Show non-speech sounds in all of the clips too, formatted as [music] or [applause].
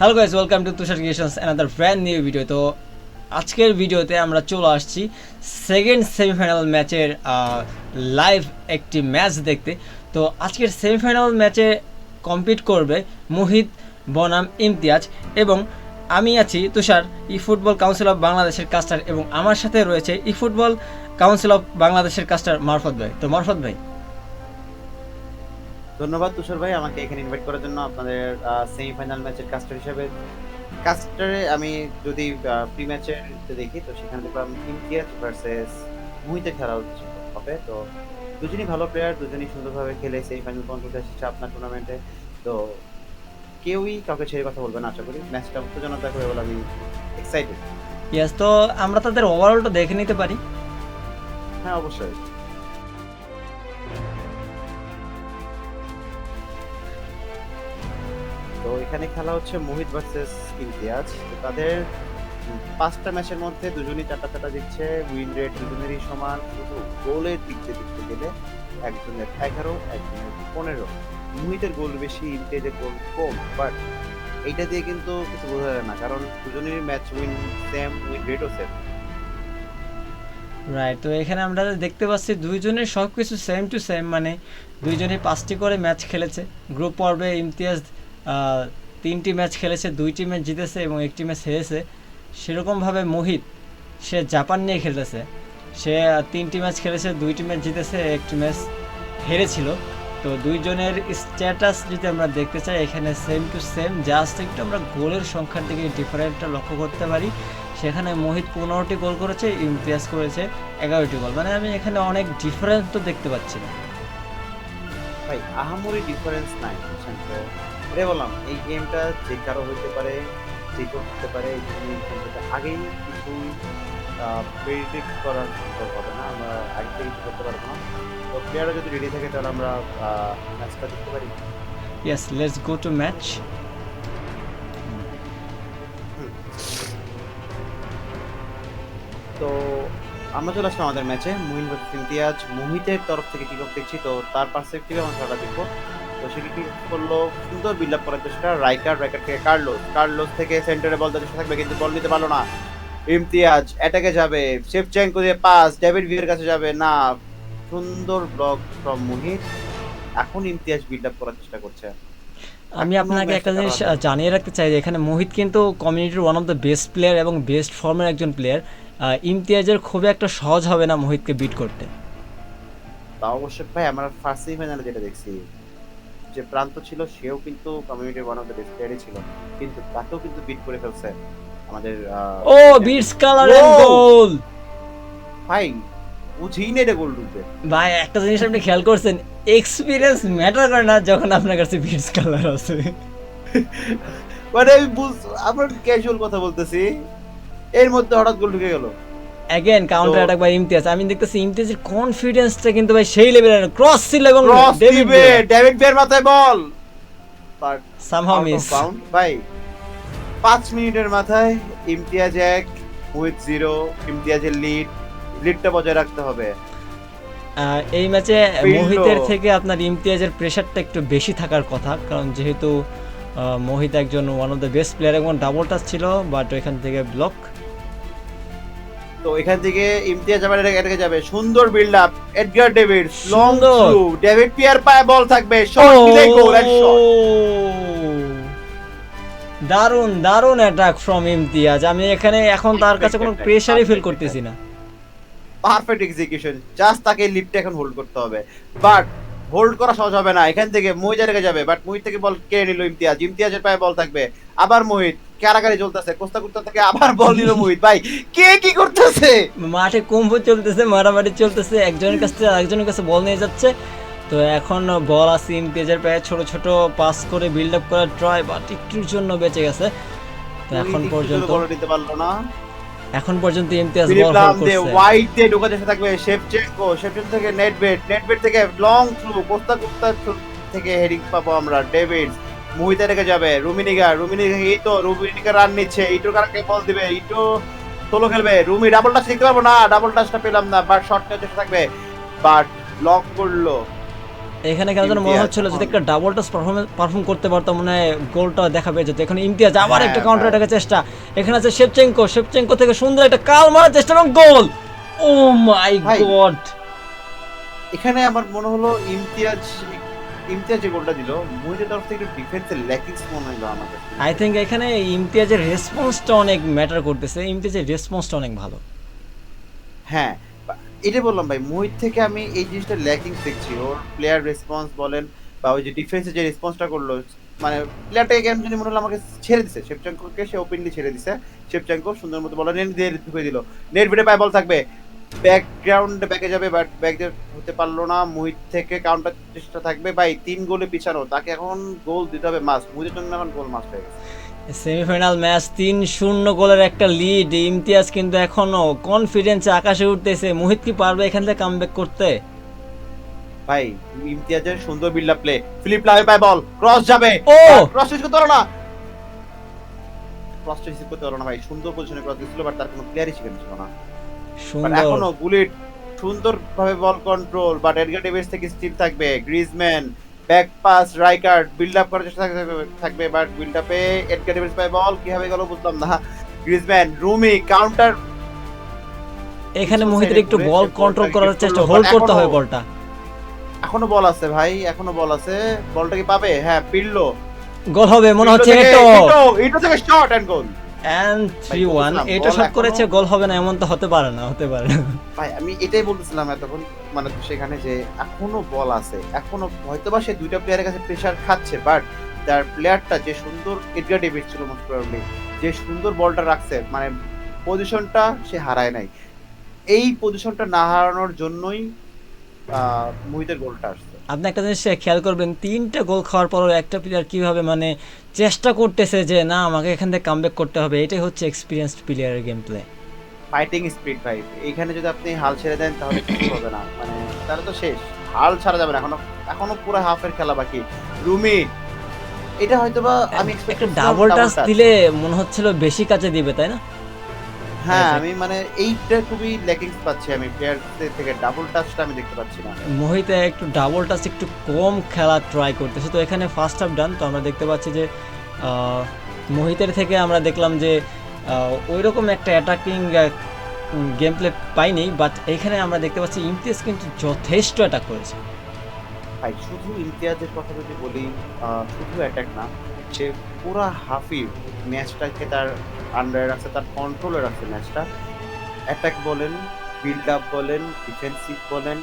Hello guys welcome to Tushar creations another brand new video তো আজকের ভিডিওতে আমরা চলে আসছি সেকেন্ড সেমিফাইনাল ম্যাচের লাইভ একটি ম্যাচ দেখতে। তো আজকের সেমিফাইনাল ম্যাচে কম্পিট করবে মোহিত বনাম ইমতিয়াজ এবং আমি আছি Tushar E football council of বাংলাদেশের কাস্টার এবং আমার সাথে রয়েছে ই ফুটবল কাউন্সিল অফ বাংলাদেশের কাস্টার মারফত ভাই। তো মারফত ভাই ধন্যবাদ তুষার ভাই আমাকে এখানে ইনভাইট করার জন্য আপনাদের সেমিফাইনাল ম্যাচের কাস্টার হিসেবে। কাস্টারে আমি যদি প্রি ম্যাচের দেখি তো সেখানে দেখলাম ইমতিয়াজ ভার্সেস মুহিতে খেলা হচ্ছে হবে। তো দুজনই ভালো প্লেয়ার দুজনই সুন্দরভাবে খেলে সেমিফাইনাল পর্যন্ত এসেছে আপনার টুর্নামেন্টে তো কেউই কাউকে ছেড়ে কথা বলবে না আশা করি। ম্যাচটা উত্তেজনা থাকবে বলে আমি এক্সাইটেড ইয়াস তো আমরা তাদের ওভারঅলটা দেখে নিতে পারি। হ্যাঁ অবশ্যই। এখানে খেলা হচ্ছে মোহিত ভার্সেস ইমতিয়াজ। তো তাদের পাঁচটা ম্যাচের মধ্যে দুজনই চারটা চারটা দিচ্ছে উইন রেট দুজনেরই সমান। শুধু গোলের দিক দিয়ে দেখতে গেলে একজনের এগারো, একজনের পনেরো। মোহিতের গোল বেশি, ইমতিয়াজের গোল কম বাট এইটা দিয়ে কিন্তু কিছু বোঝা যায় না, কারণ দুজনেরই ম্যাচ উইন সেম উইন রেটও সেম রাইট তো এখানে আমরা দেখতে পাচ্ছি দুইজনের সব কিছু সেম টু সেম মানে দুইজনেই পাঁচটি করে ম্যাচ খেলেছে। গ্রুপ পর্বে ইমতিয়াজ তিনটি ম্যাচ খেলেছে, দুইটি ম্যাচ জিতেছে এবং একটি ম্যাচ হেরেছে। সেরকমভাবে মোহিত, সে জাপান নিয়ে খেলতেছে। সে তিনটি ম্যাচ খেলেছে, দুইটি ম্যাচ জিতেছে, একটি ম্যাচ হেরেছিল। তো দুইজনের স্ট্যাটাস যদি আমরা দেখতে চাই, এখানে সেম টু সেম জাস্ট একটু আমরা গোলের সংখ্যার দিকে ডিফারেন্টটা লক্ষ্য করতে পারি। সেখানে মোহিত পনেরোটি গোল করেছে, ইমতিয়াজ করেছে এগারোটি গোল। মানে আমি এখানে অনেক ডিফারেন্স তো দেখতে পাচ্ছি না। ভাই, আহামরি ডিফারেন্স নাই এটাই বললাম এই গেমটা যে কারও হইতে পারে যে কেউ হতে পারে এই গেমটাতে আগেই কিছু প্রেডিক্ট করা সম্ভব হবে না। আমরা আগে থেকে কিছু করতে পারব না। তো প্লেয়াররা যদি রেডি থাকে তাহলে আমরা ম্যাচটা দেখতে পারি। Yes let's go to match তো আমরা চলে আসলাম আমাদের ম্যাচে মুহিন ইমতিয়াজ মোহিতের তরফ থেকে কিক অফ দেখছি। তো তার পার্সপেক্টিভে আমরা খেলাটা দেখব। তো সে কি করল? সুন্দর বিল্ড আপ করার চেষ্টা। রাইকার রাইকার থেকে কার্লোস কার্লোস থেকে সেন্টারে বল দেওয়ার চেষ্টা থাকবে কিন্তু বল নিতে পারল না। ইমতিয়াজ অ্যাটাকে যাবে। শেফচেঙ্কো দিয়ে পাস ডেভিড ভিয়ের কাছে যাবে। না সুন্দর ব্লক ফ্রম মুহিত এখন ইমতিয়াজ বিল্ড আপ করার চেষ্টা করছে। আমি আপনাকে একটা জিনিস জানিয়ে রাখতে চাই যে এখানে মোহিত কিন্তু কমিউনিটির one of the best player এবং বেস্ট ফর্মের একজন প্লেয়ার ইমতিয়াজের খুবই একটা সহজ হবে না মোহিতকে বিট করতে। তা অবশ্য ভাই আমরা ফার্স্ট সেমিফাইনালে যেটা দেখছি। যে প্রান্ত ছিল সেও কিন্তু কমিউনিটির ওয়ান অফ দ্য বেস্ট প্লেয়ারই ছিল। কিন্তু তাকেও কিন্তু বিট করে ফেলছে আমাদের ও বিটস কালার Wow! গোল ভাই বুঝেই না এটা গোল ঢুকবে ভাই একটা জিনিস আপনি খেয়াল করছেন এক্সপিরিয়েন্স ম্যাটার করে না যখন আপনার কাছে বিটস কালার আছে। মানে আমি বুঝ আমরা ক্যাজুয়াল কথা বলতেছি। এর মধ্যে হঠাৎ গোল ঢুকে গেল। Again counter attack by Imtiaz আমি দেখতেছি ইমতিয়াজের কনফিডেন্সটা কিন্তু ভাই সেই লেভেলের ক্রস ছিল এবং ডেভিড দিবে ডেভিড বিয়ার মাথায় বল। বাট সামহাউ মিস ভাই পাঁচ মিনিটের মাথায় ইমতিয়াজ এক উইথ জিরো ইমতিয়াজের লিড লিডটা বজায় রাখতে হবে। এই ম্যাচে মোহিতের থেকে আপনার ইমতিয়াজের প্রেশারটা একটু বেশি থাকার কথা। কারণ যেহেতু মোহিত একজন one of the best player এবং ডাবল টাচ ছিল বাট ওইখান থেকে ব্লক তো এখান থেকে ইমতিয়াজ আবার এটাকে এটাকে যাবে। সুন্দর build up Edgar David long. Through David peer পায়ে বল থাকবে শট দিলে গোল এন্ড শট দারুণ দারুণ অ্যাটাক ফ্রম ইমতিয়াজ। আমি এখানে এখন তার কাছে কোনো প্রেশারই ফিল করতেছি না। পারফেক্ট এক্সিকিউশন জাস্ট তাকে লিডটা এখন হোল্ড করতে হবে। বাট হোল্ড করা সহজ হবে না। এখান থেকে মোহিত রেখে যাবে। বাট মোহিত থেকে বল কেড়ে নিল ইমতিয়াজ। ইমতিয়াজের পায়ে বল থাকবে। আবার মোহিত কারাগারি চলতেছে কোস্তা কুস্তা থেকে আবার বল নিল মোহিত। ভাই কে কি করতেছে? মাঠে কুম্ভ চলতেছে মারামারি চলতেছে একজনের কাছ থেকে আরেকজনের কাছে বল নিয়ে যাচ্ছে। তো এখন বল আছে ইমতিয়াজের পায়ে ছোট ছোট পাস করে বিল্ড আপ করার ট্রাই বাট একটুর জন্য বেঁচে গেছে। তো এখন পর্যন্ত বল নিতে পারল না। এখন পর্যন্ত ইমতিয়াজ বল হোল্ড করছে। হোয়াইট দিয়ে ঢোকা চেষ্টা থাকবে শেফচেঙ্কো শেফচেঙ্কো থেকে নেটবেট নেটবেট থেকে লং থ্রু কোস্তা কুস্তা থেকে হেডিং পাবো আমরা ডেভিড মুহিতে রেখে যাবে। রুমিনিগা রুমিনিগা ইটো রুমিনিগা রান নিচ্ছে। ইটো কারাকে বল দিবে? ইটো সোলো খেলবে। রুমি ডাবল টাচ দেখতে পারব না। ডাবল টাচটা পেলাম না বাট শর্ট নেওয়ার থাকবে। বাট লক করল। এখানে কেন যেন মনে হচ্ছিল যদি একটা ডাবল টাচ পারফর্ম করতে পারতাম মনে হয় গোলটা দেখা পেয়ে যেত এখন ইমতিয়াজ আবার হ্যাঁ, একটা কাউন্টার অ্যাটাকের চেষ্টা। এখানে আছে শেপচেঙ্কো শেপচেঙ্কো থেকে সুন্দর একটা কাল মারার চেষ্টা এবং গোল ও মাই। গড এখানে আমার মনে হলো ইমতিয়াজ ইমতিয়াজ যে গোলটা দিল মুহিতের তরফ থেকে ডিফেন্সের ল্যাকিংস মনে হলো আমার কাছে। আই থিঙ্ক এখানে ইমতিয়াজের রেসপন্সটা অনেক ম্যাটার করতেছে। ইমতিয়াজের রেসপন্সটা অনেক ভালো। হ্যাঁ এটাই বললাম ভাই মোহিত থেকে আমি এই জিনিসটা ল্যাকিংস দেখছি। ওর প্লেয়ার রেসপন্স বলেন বা ওই যে ডিফেন্সে যে রেসপন্সটা করল মানে প্লেয়ারটাকে গেম যদি মনে হলো আমাকে ছেড়ে দিছে। শেপচাঙ্কোকে সে ওপেনলি ছেড়ে দিছে। শেপচাঙ্কো সুন্দর মতো বল নেট দিয়ে ঢুকে দিল। নেট ভিড়ে পায় বল থাকবে। ব্যাকগ্রাউন্ডে ব্যাকে যাবে বাট ব্যাক হতে পারল না। মোহিত থেকে কাউন্টার চেষ্টা থাকবে। ভাই তিন গোলে পিছানো। তাকে এখন গোল দিতে হবে মাস মোহিতের জন্য এখন গোল মাস হয়ে গেছে। সেমিফাইনাল ম্যাচ তিন শূন্য গোলের একটা লিড ইমতিয়াজ কিন্তু এখনও কনফিডেন্সে আকাশে উঠতেছে। মোহিত কি পারবে এখান থেকে কামব্যাক করতে? ভাই ইমতিয়াজের সুন্দর বিল্ড প্লে ফিলিপ লাভে পায় বল ক্রস যাবে। ও! ক্রস করতে পারল না। ক্রস রিসিভ করতে পারল না ভাই। সুন্দর পজিশনে ক্রস দিছিল বাট তার কোনো প্লেয়ারই ছিল না। এখনও বুলেট সুন্দর ভাবে ball control but Edgar Davis থেকে স্টিল থাকবে। Griezmann back pass Rijkaard build up করার চেষ্টা থাকবে- বাট বিল্ড আপে এডগার ডেভিস পায় বল কীভাবে গেল বুঝলাম না। গ্রিজম্যান রুমি কাউন্টার এখানে মোহিতের একটু বল কন্ট্রোল করার চেষ্টা হোল্ড করতে হবে বলটা এখনও বল আছে ভাই এখনও বল আছে। বলটা কি পাবে? হ্যাঁ পিড়লো গোল হবে মনে হচ্ছে এটো ইটো থেকে shot and goal three one এটা শট করেছে গোল হবে না এমন তো হতে পারে না হতে পারে। না ভাই আমি এটাই বলতেছিলাম এতক্ষণ মানে সেখানে যে এখনও বল আছে এখনও হয়তোবা সে দুইটা প্লেয়ারের কাছে প্রেসার খাচ্ছে বাট তার প্লেয়ারটা যে সুন্দর এডগার ডেভিড ছিল মোস্ট প্রবাবলি যে সুন্দর বলটা রাখছে মানে পজিশনটা সে হারায় নাই। এই পজিশনটা না হারানোর জন্যই মুহিতের গোলটা আসছে। আপনি একটা জিনিস খেয়াল করবেন তিনটা গোল খাওয়ার পরও একটা প্লেয়ার কীভাবে মানে চেষ্টা করতেছে যে না আমাকে এখান থেকে কামব্যাক করতে হবে। এটাই হচ্ছে এক্সপিরিয়েন্সড প্লেয়ারের গেম প্লে ফাইটিং স্পিড ভাই এইখানে যদি আপনি হাল ছেড়ে দেন তাহলে কিছু হবে না। মানে তাহলে তো শেষ। হাল ছাড়া যাবে না। এখনও এখনও পুরো হাফের খেলা বাকি। রুমি এটা হয়তোবা আমি করছিলাম ডাবল টাচ দিলে মনে হচ্ছিল বেশি কাজে দিবে তাই না? হ্যাঁ আমি মানে এইটা খুবই ল্যাকিংস পাচ্ছি আমি প্লেয়ারদের থেকে ডাবল টাচটা আমি দেখতে পাচ্ছি না। মোহিতে একটু ডাবল টাচ একটু কম খেলা ট্রাই করতেছে তো এখানে ফার্স্ট হাফ ডান তো আমরা দেখতে পাচ্ছি যে মোহিতের থেকে আমরা দেখলাম যে ওই রকম একটা অ্যাটাকিং গেম প্লে পাইনি বাট এখানে আমরা দেখতে পাচ্ছি ইমতিয়াজ কিন্তু যথেষ্ট অ্যাটাক করেছে। ভাই শুধু ইমতিয়াজের কথা যদি বলি শুধু অ্যাটাক না সে পুরো হাফই ম্যাচটাকে তার আন্ডারে রাখছে তার কন্ট্রোলে রাখছে ম্যাচটা অ্যাটাক বলেন বিল্ড আপ বলেন ডিফেন্সিভ বলেন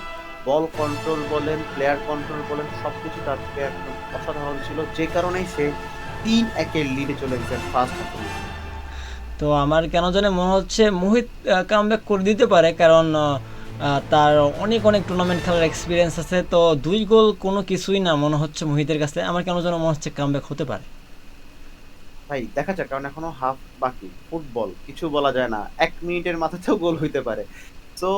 বল কন্ট্রোল বলেন প্লেয়ার কন্ট্রোল বলেন সব কিছু তার থেকে একদম অসাধারণ ছিল। যে কারণেই সে তিন একের লিডে চলে গেছে ফার্স্ট হাফে তো আমার কেন জানে মনে হচ্ছে মোহিত কামব্যাক করে দিতে পারে, কারণ তার অনেক অনেক টুর্নামেন্ট খেলার এক্সপিরিয়েন্স আছে, তো দুই গোল কোনো কিছুই না মনে হচ্ছে মোহিতের কাছে। আমার কেন যেন মনে হচ্ছে কামব্যাক হতে পারে। ভাই, দেখা যাক, কারণ এখনও হাফ বাকি। ফুটবল কিছু বলা যায় না। এক মিনিটের মাথাতেও গোল হইতে পারে। সো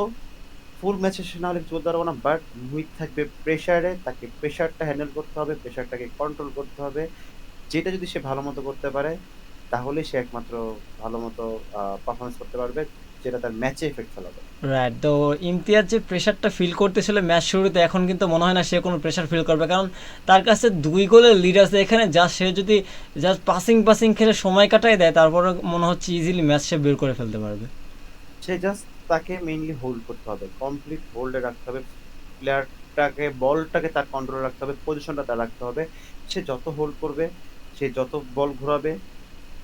ফুল ম্যাচে সে না হলে কিছু বলতে পারব না বাট মুহিত থাকবে প্রেশারে তাকে প্রেশারটা হ্যান্ডেল করতে হবে প্রেশারটাকে কন্ট্রোল করতে হবে। যেটা যদি সে ভালো মতো করতে পারে তাহলে সে একমাত্র ভালো মতো পারফরমেন্স করতে পারবে, যেটা তার ম্যাচে এফেক্ট ফেলাবে। রাইট তো ইমতিয়াজ যে প্রেশারটা ফিল করতেছিল ম্যাচ শুরুতে, এখন কিন্তু মনে হয় না সে কোনো প্রেশার ফিল করবে। কারণ তার কাছে দুই গোলের লিড আছে এখানে যা সে যদি জাস্ট পাসিং পাসিং খেলে সময় কাটাই দেয় তারপরে মনে হচ্ছে ইজিলি ম্যাচ সে বের করে ফেলতে পারবে। সে জাস্ট তাকে মেইনলি হোল্ড করতে হবে। কমপ্লিট হোল্ডে রাখতে হবে। প্লেয়ারটাকে বলটাকে তার কন্ট্রোলে রাখতে হবে। পজিশনটা তার রাখতে হবে। সে যত হোল্ড করবে, সে যত বল ঘোরাবে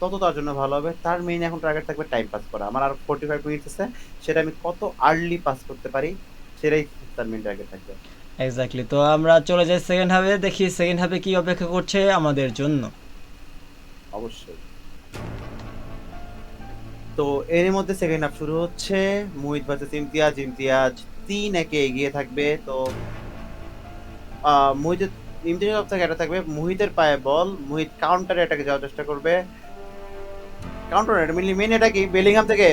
তত তার জন্য ভালো হবে। তার মেইন এখন টার্গেট থাকবে টাইম পাস করা। আমার আর ফোর্টি ফাইভ মিনিটস আছে সেটা আমি কত আর্লি পাস করতে পারি সেটাই তার মেইন টার্গেট থাকবে। এক্স্যাক্টলি তো আমরা চলে যাই সেকেন্ড হাফে দেখি সেকেন্ড হাফে কি অপেক্ষা করছে আমাদের জন্য। অবশ্যই। তো এর মধ্যে সেকেন্ড হাফ শুরু হচ্ছে মুহিত ভার্সেস ইমতিয়াজ ইমতিয়াজ তিন একে এগিয়ে থাকবে তো আহ, মুহিতের ইমতিয়াজের তরফ থেকে এটা থাকবে? মুহিতের পায়ে বল মুহিত কাউন্টারে এটাকে যাওয়ার চেষ্টা করবে। কাউন্টার মেনলি মেন এটা কি? বেলিংহাম থেকে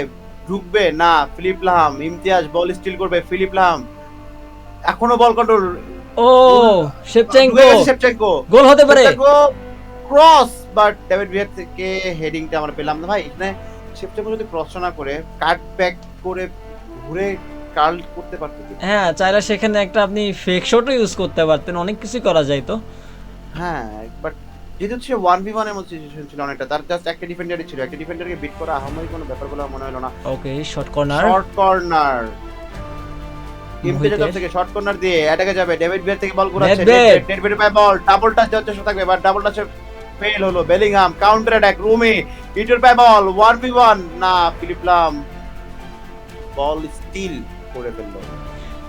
ঢুকবে? না Philipp Lahm Imtiaz ball steal করবে ফিলিপ লাহাম এখনও বল কন্ট্রোল ও শেপচেঙ্কো শেপচেঙ্কো গোল হতে পারে। ক্রস বাট ডেভিড ভিয়ার থেকে হেডিংটা আমরা পেলাম না। ভাই এখানে শেপচেঙ্কো যদি ক্রস না করে কাট ব্যাক করে ঘুরে কার্ল করতে পারতো হ্যাঁ চাইলে সেখানে একটা আপনি ফেক শটও ইউজ করতে পারতেন। অনেক কিছু করা যায় তো। হ্যাঁ বাট যেহেতু সে ওয়ান ভি ওয়ানের মতো সিচুয়েশন ছিল অনেকটা তার জাস্ট একটা ডিফেন্ডারই ছিল। একটা ডিফেন্ডারকে বিট করা আহামরি কোনো ব্যাপার বলে মনে হলো না। Okay short corner short corner থেকে শর্ট দিয়ে অ্যাটাকে যাবে। ডেভিড বিয়ার থেকে বল ঘুরাচ্ছে। ডেভিড পায় বল ডাবল টাচ যাচ্ছে থাকবে বাট ডাবল টাচে ফেল হলো। বেলিংহাম কাউন্টার অ্যাটাক রুমি ইটোর পায় বল ওয়ান ভি ওয়ান না ফিলিপ লাম বল স্টিল করে ফেলল।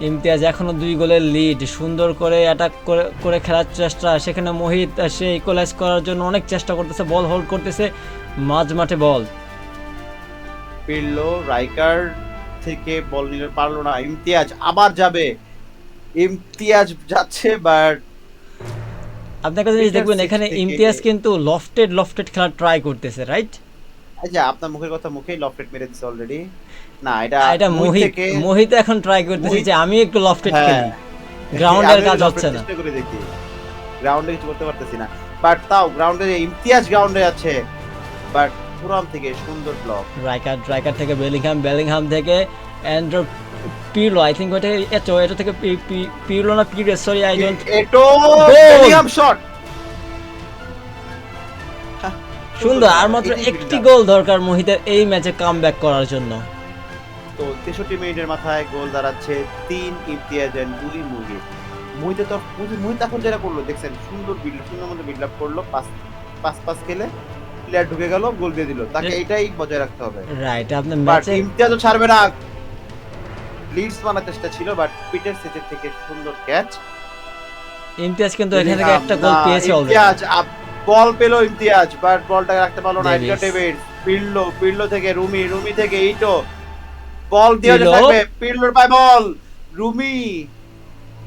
ইমতিয়াজ এখনও দুই গোলের লিড সুন্দর করে অ্যাটাক করে করে খেলার চেষ্টা। সেখানে মোহিত সে ইকুয়ালাইজ করার জন্য অনেক চেষ্টা করতেছে বল হোল্ড করতেছে মাঝ মাঠে বল ফিরলো রাইকার থেকে বল নিতে পারল না ইমতিয়াজ আবার যাবে। ইমতিয়াজ যাচ্ছে বাট আপনার কাছে জিনিস দেখবেন এখানে ইমতিয়াজ কিন্তু লফটেড লফটেড খেলার ট্রাই করতেছে রাইট আচ্ছা আপনার মুখের কথা মুখেই লফটেড মেরে দিচ্ছে অলরেডি না এটা এটা মোহিত থেকে মোহিত এখন ট্রাই করতেছে যে আমি একটু লফটেড হ্যাঁ। খেলি। গ্রাউন্ডের কাজ হচ্ছে না। চেষ্টা করে দেখি। গ্রাউন্ডে কিছু করতে পারতেছি না। বাট তাও গ্রাউন্ডে ইমতিয়াজ গ্রাউন্ডে আছে। বাট পুরাম থেকে সুন্দর ব্লক রাইকার রাইকার থেকে বেলিংহাম বেলিংহাম থেকে অ্যান্ড্রো পিরলো আই থিঙ্ক ওটা এটো এটো থেকে পিরলো না Pires sorry I don't Eto Bellingham shot সুন্দর আর মাত্র একটি গোল দরকার মোহিতের এই ম্যাচে কাম করার জন্য। তো তেষট্টি মিনিটের মাথায় গোল দাঁড়াচ্ছে তিন ইমতিয়াজ and দুই মুহিত মুহিতে তো মুহিত এখন যেটা করল দেখছেন সুন্দর বিল্ড সুন্দর মতো বিল্ড আপ করল পাস পাস পাস খেলে প্লেয়ার ঢুকে গেল গোল দিয়ে দিল। তাকে এটাই বজায় রাখতে হবে। রাইট আপনার বাট ম্যাচে ইমতিয়াজও ছাড়বে না। লিডস বানার চেষ্টা ছিল বাট পিটার সেচের থেকে সুন্দর ক্যাচ ইমতিয়াজ কিন্তু এখান থেকে একটা গোল পেয়েছে অলরেডি ইমতিয়াজ বল পেল ইমতিয়াজ বাট বলটা রাখতে পারল না। এডগার ডেভিড পিরলো পিরলো থেকে রুমি রুমি থেকে ইটো। বল দিয়ে। থাকবে পিরলোর পায় বল। রুমি।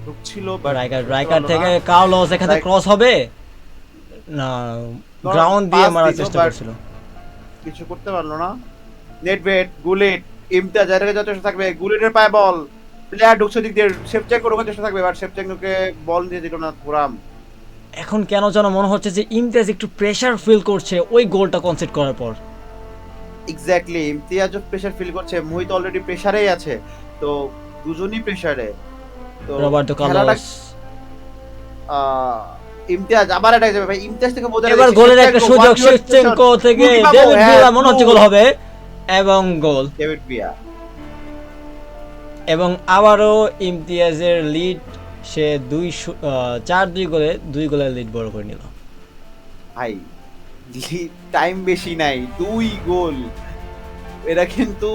ঢুকছিল বাট রাইকার রাইকার থেকে কার্লোস এখানে ক্রস হবে। না গ্রাউন্ড দিয়ে মারার চেষ্টা করছিল। কিছু করতে পারল না। নেটবেট গুলেট ইমতিয়াজ এর কাছে চেষ্টা থাকবে। গুলেটের পায় বল। প্লেয়ার ঢুকছে দিক দিয়ে শেপচেঙ্কো ঢোকার চেষ্টা থাকবে বাট শেপচেঙ্কোকে বল দিয়ে দিল না পুরাম এখন কেন যেন মনে হচ্ছে যে ইমতিয়াজ একটু প্রেসার ফিল করছে ওই গোলটা কনসিড করার পর। এক্স্যাক্টলি ইমতিয়াজও প্রেসার ফিল করছে মোহিত অলরেডি প্রেসারেই আছে তো দুজনই প্রেসারে তো রবার্টো কার্লোস ইমতিয়াজ আবার অ্যাটাক যাবে ভাই ইমতিয়াজ থেকে বোঝা এবার গোলের একটা সুযোগ শেভচেঙ্কো থেকে ডেভিড হ্যাঁ, ভিলা মনে হচ্ছে গোল হবে এবং গোল। ডেভিড বিয়া এবং আবারও ইমতিয়াজের লিড সে দুই চার দুই গোলে দুই গোলের লিড বড় করে নিল। ভাই টাইম বেশি নাই দুই গোল। এটা কিন্তু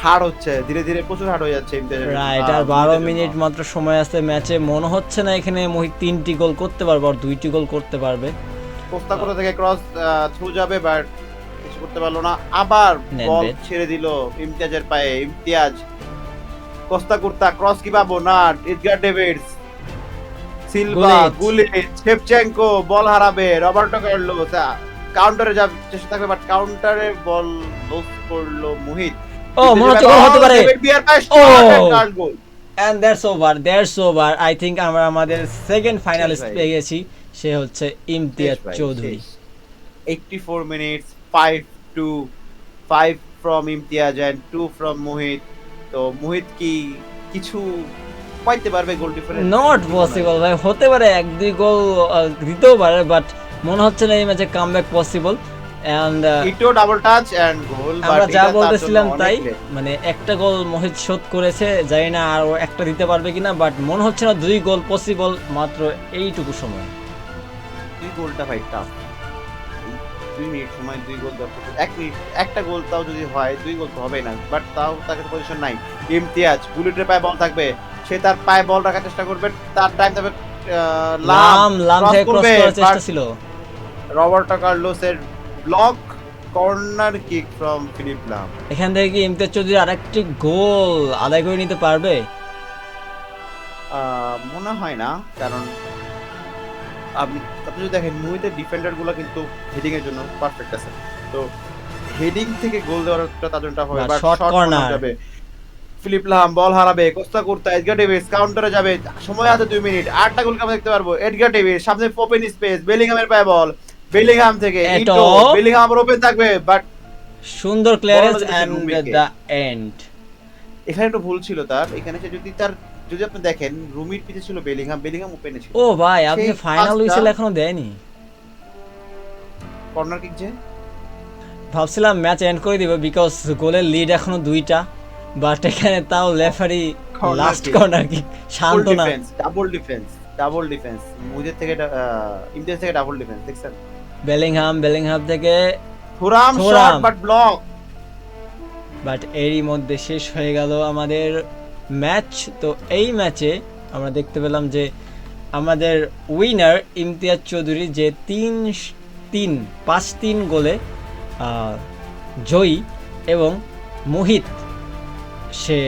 হার হচ্ছে ধীরে ধীরে প্রচুর হার হয়ে যাচ্ছে রাইট আর বারো মিনিট মাত্র সময় আছে ম্যাচে মনে হচ্ছে না এখানে মোহিত তিনটি গোল করতে পারবে আর দুইটি গোল করতে পারবে। কোস্তা কোথা থেকে ক্রস থ্রু যাবে বাট কিছু করতে পারল না। আবার বল ছেড়ে দিল ইমতিয়াজের পায়ে ইমতিয়াজ। কোস্তা কুর্তা ক্রস কি পাবো না Edgar Davids Silva Gullit. Gullit ball হারাবে রবার্টো কার্লোস কাউন্টারে যাবে চেষ্টা থাকবে বাট কাউন্টারে বল লস করল মোহিত ও মনে হচ্ছে গোল হতে পারে ও। And that's over that's over I think আমরা আমাদের সেকেন্ড ফাইনালিস্ট। পেয়ে গেছি সে হচ্ছে ইমতিয়াজ চৌধুরী শেষ। 84 minutes 5 to 5 from Imtiaz and 2 from Mohit তো মোহিত কি কিছু পাইতে পারবে গোল ডিফারেন্স নট পসিবল ভাই। হতে পারে এক দুই গোল দিতেও পারে বাট মনে হচ্ছে না এই ম্যাচে comeback possible and Eto double touch and goal আমরা যা বলতেছিলাম তাই মানে একটা গোল মোহিত শোধ করেছে জানি না আর একটা দিতে পারবে কিনা বাট মনে হচ্ছে না দুই গোল পসিবল মাত্র এইটুকু সময়। দুই গোলটা ভাই টাফ দুই মিনিট সময় দুই গোল দরকার এক মিনিট একটা গোল তাও যদি হয় দুই গোল তো হবে না বাট তাও তাকে পজিশন নাই। ইমতিয়াজ বুলেটের পায়ে বল থাকবে সে তার পায়ে বল রাখার চেষ্টা করবে তার টাইম তবে লাম লাম থেকে ক্রস করার চেষ্টা ছিল। Roberto কার্লোসের block corner kick from Philipp Lahm এখান থেকে কি ইমতিয়াজ চৌধুরী আরেকটি গোল আদায় করে নিতে পারবে? মনে হয় না কারণ আপনি আপনি যদি দেখেন মুভিতে ডিফেন্ডারগুলো কিন্তু হেডিং এর জন্য পারফেক্ট আছে। তো হেডিং থেকে গোল দেওয়ার একটা তার জন্য হবে। বা শর্ট কর্নার যাবে। ফিলিপ লাম বল হারাবে কোস্তা কুর্তা এডগার ডেভিস কাউন্টারে যাবে। সময় আছে দুই মিনিট। আটটা গোল আমরা দেখতে পারব? এডগার ডেভিস সামনে ওপেন স্পেস বেলিংহামের পায়ে বল বেলিংহাম থেকে ইটো বেলিংহাম ওপেন থাকবে বাট সুন্দর ক্লিয়ারেন্স এন্ড। দ্য এন্ড এখানে একটু ভুল ছিল তার। এখানে সে যদি তার যদি আপনি দেখেন রুমির পিছে ছিল বেলিংহাম বেলিংহাম ওপেনে ছিল। ও ভাই আপনি ফাইনাল হুইসেল এখনও দেয়নি। কর্নার কিক যে? ভাবছিলাম ম্যাচ এন্ড করে দিব বিকজ গোলের লিড এখনও দুইটা বাট এখানে তাও লেফারি লাস্ট কর্নার কি ডাবল শান্ত না। ডাবল ডিফেন্স ডাবল ডিফেন্স মুজের থেকে ইমতিয়াজ থেকে ডাবল ডিফেন্স দেখছেন? বেলিংহাম বেলিংহাম থেকে Thuram. Shot but block but এরই মধ্যে শেষ হয়ে গেল আমাদের ম্যাচ, তো এই ম্যাচে আমরা দেখতে পেলাম যে আমাদের উইনার ইমতিয়াজ চৌধুরী যে তিন তিন, পাঁচ তিন গোলে জয়ী এবং মোহিত, সে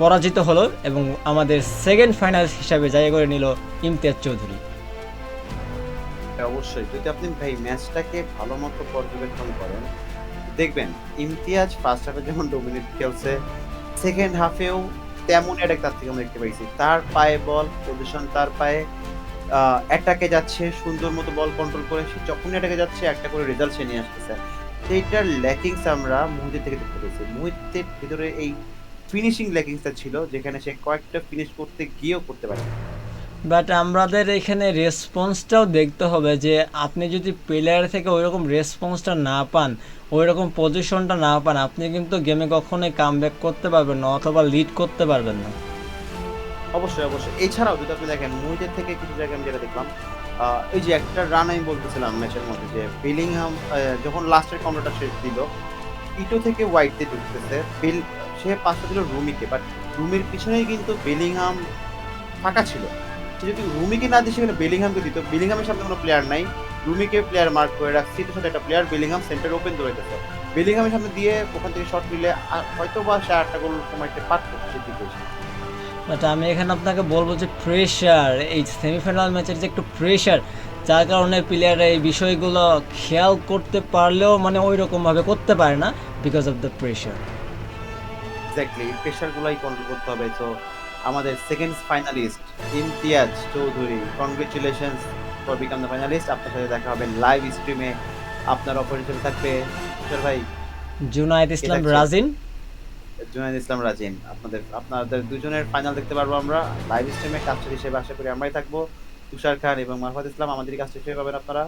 পরাজিত হলো এবং আমাদের সেকেন্ড ফাইনাল হিসাবে জায়গা করে নিল ইমতিয়াজ চৌধুরী। অবশ্যই, যদি আপনি ভাই ম্যাচটাকে ভালো মতো পর্যবেক্ষণ করেন, দেখবেন ইমতিয়াজ ফার্স্ট হাফে যেমন ডোমিনেট খেলছে সেকেন্ড হাফেও তেমন অ্যাটাক তার থেকে আমরা দেখতে পাইছি তার পায়ে বল পজিশন তার পায়ে অ্যাটাকে যাচ্ছে, সুন্দর মতো বল কন্ট্রোল করে, সে যখনই অ্যাটাকে যাচ্ছে, একটা করে রেজাল্ট সে নিয়ে আসতেছে। সেইটার ল্যাকিংস আমরা মুহিতের থেকে দেখতে পেয়েছি। মুহিতের ভিতরে এই ফিনিশিং ল্যাকিংসটা ছিল, যেখানে সে কয়েকটা ফিনিশ করতে গিয়েও করতে পারে বাট আমাদের এখানে রেসপন্সটাও দেখতে হবে যে, আপনি যদি প্লেয়ার থেকে ওই রকম রেসপন্সটা না পান ওই রকম পজিশনটা না পান, আপনি কিন্তু গেমে কখনোই কাম করতে পারবেন না অথবা লিড করতে পারবেন না। অবশ্যই অবশ্যই। এছাড়াও যদি আপনি দেখেন মুহিতের থেকে কিছু জায়গায় আমি যেটা দেখলাম এই যে একটা রান আমি বলতেছিলাম ম্যাচের মধ্যে যে বেলিংহাম যখন লাস্টের কাউন্টারটা শেষ দিল, ইটো থেকে হোয়াইটতে ঢুকতেছে। বেল সে পাশটা দিল রুমিকে বাট রুমির পিছনেই কিন্তু বেলিংহাম ফাঁকা ছিল। যদি রুমিকে না দিয়ে সেখানে বেলিংহামকে দিত বেলিংহামের সামনে কোনো প্লেয়ার নাই। রুমিকে প্লেয়ার মার্ক করে রাখছি। তো সাথে একটা প্লেয়ার বেলিংহাম সেন্টার ওপেন ধরেছে বেলিংহামের সামনে দিয়ে ওখান থেকে শট নিলে হয়তো বা সে আটটা গোল কমাইতে পারতো সে দিকে বাট আমি এখানে আপনাকে বলব যে প্রেশার এই সেমিফাইনাল ম্যাচের যে একটু প্রেশার যার কারণে প্লেয়াররা এই বিষয়গুলো খেয়াল করতে পারলেও মানে ওই রকমভাবে করতে পারে না because of the pressure exactly প্রেশারগুলাই control করতে হবে। তো আমাদের second finalist Imtiaz Chowdhury. Congratulations for become the finalist আপনার সাথে দেখা হবে লাইভ স্ট্রিমে আপনার অপরিচিত থাকবে। কিশোর ভাই জুনায়েদ ইসলাম? রাজিন। জুনাইদ ইসলাম রাজিন। আপনাদের আপনাদের দুজনের ফাইনাল দেখতে পারব আমরা। লাইভ স্ট্রিমে কাস্টার হিসেবে আশা করি আমরাই থাকব। তুষার খান এবং মারফত ইসলাম আমাদের কাস্টার হিসেবে পাবেন আপনারা।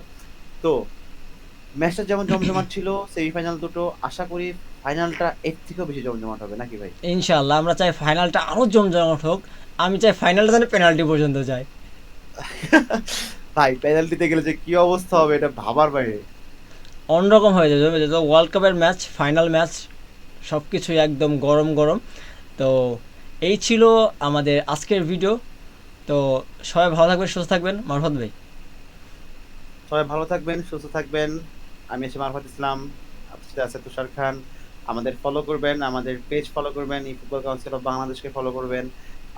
তো ম্যাচটা যেমন জমজমাট ছিল সেমিফাইনাল দুটো। আশা করি ফাইনালটা এর থেকেও বেশি জমজমাট হবে নাকি ভাই? ইনশাআল্লাহ আমরা চাই ফাইনালটা আরও জমজমাট হোক আমি চাই ফাইনালটা যেন পেনাল্টি পর্যন্ত যায়। [laughs] ভাই পেনাল্টিতে গেলে যে কি অবস্থা হবে এটা ভাবার বাইরে। অন্যরকম হয়ে যাবে যেহেতু ওয়ার্ল্ড কাপের ম্যাচ ফাইনাল ম্যাচ সব কিছুই একদম গরম গরম। তো এই ছিল আমাদের আজকের ভিডিও তো সবাই ভালো থাকবেন সুস্থ থাকবেন। মারফত ভাই। সবাই ভালো থাকবেন সুস্থ থাকবেন। আমি এসে মারফত ইসলাম আপনার সাথে আছে তুষার খান। আমাদের ফলো করবেন, আমাদের পেজ ফলো করবেন ই ফুটবল কাউন্সিল অফ বাংলাদেশকে ফলো করবেন।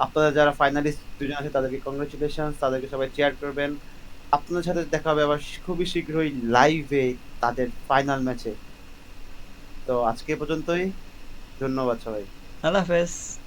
আপনাদের যারা ফাইনালিস্ট দুজন আছে, তাদেরকে কংগ্রেচুলেশন তাদেরকে সবাই চেয়ার করবেন। আপনাদের সাথে দেখা হবে আবার খুবই শীঘ্রই লাইভে তাদের ফাইনাল ম্যাচে তো আজকে পর্যন্তই। ধন্যবাদ সবাই আল্লাহ হাফেজ।